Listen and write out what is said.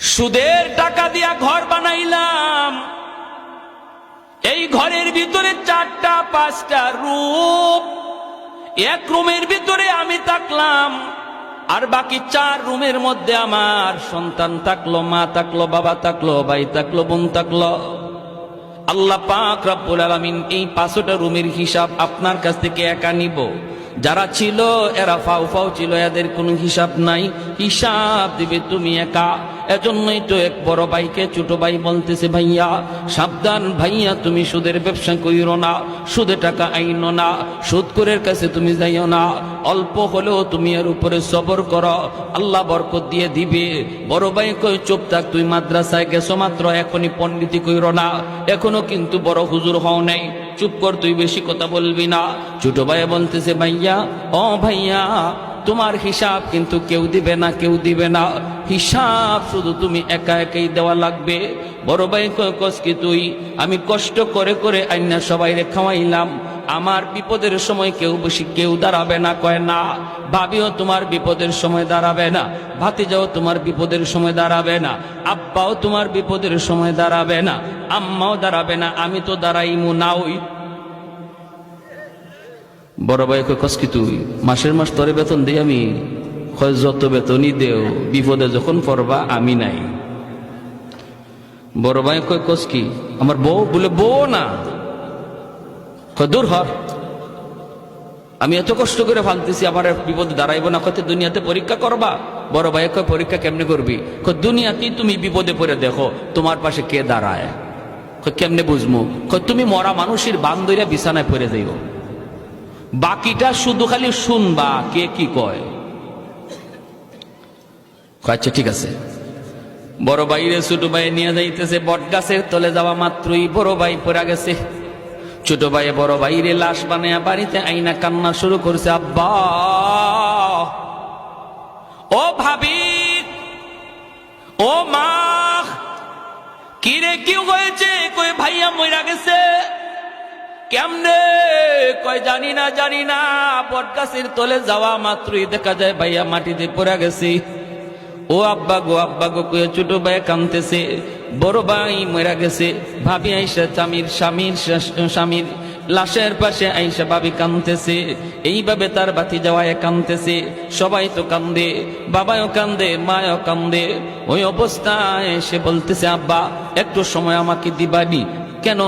সুদের টাকা দিয়া ঘর বানাইলাম। এই ঘরের ভিতরে চারটা, পাঁচটা রূপ এক রুমের ভিতরে আমি থাকলাম, আর বাকি চার রুমের মধ্যে আমার সন্তান থাকল, মা থাকল, বাবা থাকল, ভাই থাকল, বোন থাকল। আল্লাহ পাক রব্বুল আলামিন এই পাঁচটা রুমের হিসাব আপনার কাছ থেকে একা নিব। যারা ছিল, এরা ফাউ ফাউ ছিল, এদের কোনো হিসাব নাই। হিসাব দিবে, তুমি একা। এজন্যই তো এক বড় ভাইকে ছোট ভাই বলতেছে, ভাইয়া, সাবধান, ভাইয়া, তুমি সুদের ব্যবসা করিও না, সুদে টাকা আইনো না সুদ করের কাছে তুমি যাইও না, অল্প হলেও তুমি এর উপরে সবর করো, আল্লাহ বরকত দিয়ে দিবে। বড় ভাই কই চুপ থাক, তুই মাদ্রাসায় গেছো মাত্র, এখনই পণ্ডিতি কইর না, এখনও কিন্তু বড় হুজুর হও নাই, চুপ কর, তুই বেশি কথা বলবি না। ছোট ভাই বলতেছে, ভাইয়া, ও ভাইয়া তোমার হিসাব কিন্তু কেউ দিবে না, কেউ দিবে না। হিসাব শুধু তুমি একা একাই দেওয়া লাগবে। বড় ভাই কয়, কস কি তুই? আমি কষ্ট করে করে আইনা সবাই খাওয়াইলাম। আমার বিপদের সময় কেউ বেশি কেউ দাঁড়াবে না, কয় না। ভাবিও তোমার বিপদের সময় দাঁড়াবে না। ভাতিজাও তোমার বিপদের সময় দাঁড়াবে না। আব্বাও তোমার বিপদের সময় দাঁড়াবে না। আম্মাও দাঁড়াবে না। আমি তো দাঁড়াইমু না ওই বড় ভাই কস কি তুই? মাসের মাস তরে বেতন দিই আমি? যত বেতনই দেও, বিপদে যখন পড়বা, আমি নাই। বড় ভাই কয়, কস কি? আমার বউ বলে, বউ না। দূর হর আমি এত কষ্ট করে ফালতেছি আমার বিপদে দাঁড়াইবো না। কত দুনিয়াতে পরীক্ষা করবা? বড় ভাই কয়, পরীক্ষা কেমনে করবি? দুনিয়াতেই তুমি বিপদে পড়ে দেখো, তোমার পাশে কে দাঁড়ায়? কেমনে কয়, তুমি মরা মানুষের বান্দইরা বিছানায় পড়ে যাইও বাকিটা শুধু খালি শুনবা কে কি কয়। আচ্ছা ঠিক আছে। বড় ভাইরে ছোট ভাই নিয়ে যাইতেছে বট গাছের তলে যাওয়া মাত্রই বড় ভাই পড়া গেছে। ছোট ভাই বড় ভাইরে লাশ বানায়া বাড়িতে আইনা কান্না শুরু করছে আব্বা। ও ভাবি ও মা কিরে কি হয়েছে? কয়, জানি না জানি না, বটগাছের তলে যাওয়া মাত্রই দেখা যায় ভাইয়া মাটিতে পড়ে গেছে। ও আব্বা গো আব্বা গো, কয়ে ছোট ভাই কানতেছে বড় ভাই মরা গেছে। ভাবি আইসা স্বামীর স্বামীর স্বামীর লাশের পাশে আইসা ভাবি কানতেছে এইভাবে তার বাতি যাওয়ায় কানতেছে সবাই তো কান্দে বাবাও কান্দে, মায়ও কান্দে। ওই অবস্থায় সে বলতেছে, আব্বা, একটু সময় আমাকে দিবানি। কেন